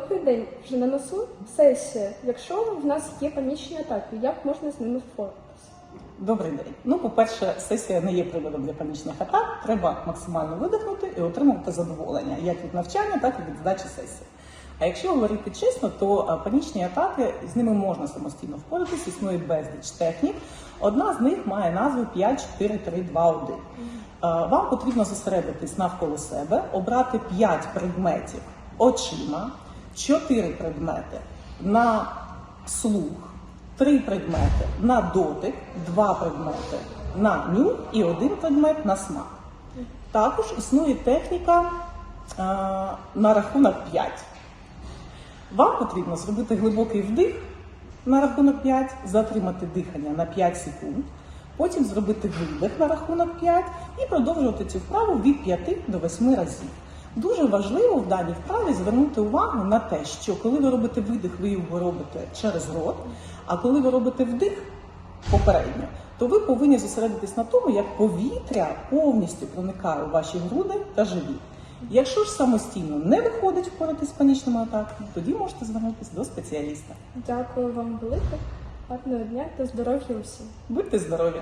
Добрий день, вже на носу сесія. Якщо в нас є панічні атаки, як можна з ними впоратися? Добрий день. Ну, по-перше, сесія не є приводом для панічних атак. Треба максимально видихнути і отримувати задоволення як від навчання, так і від здачі сесії. А якщо говорити чесно, то панічні атаки з ними можна самостійно впоратися, існує безліч технік. Одна з них має назву 5, 4, 3, 2, 1. Вам потрібно зосередитись навколо себе, обрати 5 предметів очима, 4 предмети на слух, три предмети на дотик, два предмети на нюх і один предмет на смак. Також існує техніка е, на рахунок 5. Вам потрібно зробити глибокий вдих на рахунок 5, затримати дихання на 5 секунд, потім зробити видих на рахунок 5 і продовжувати цю вправу від 5 до 8 разів. Дуже важливо в даній вправі звернути увагу на те, що коли ви робите видих, ви його робите через рот, а коли ви робите вдих попередньо, то ви повинні зосередитись на тому, як повітря повністю проникає у ваші груди та живіт. Якщо ж самостійно не виходить впоратись з панічними атаками, тоді можете звернутися до спеціаліста. Дякую вам велике. Гарного дня та здоров'я усім. Будьте здорові!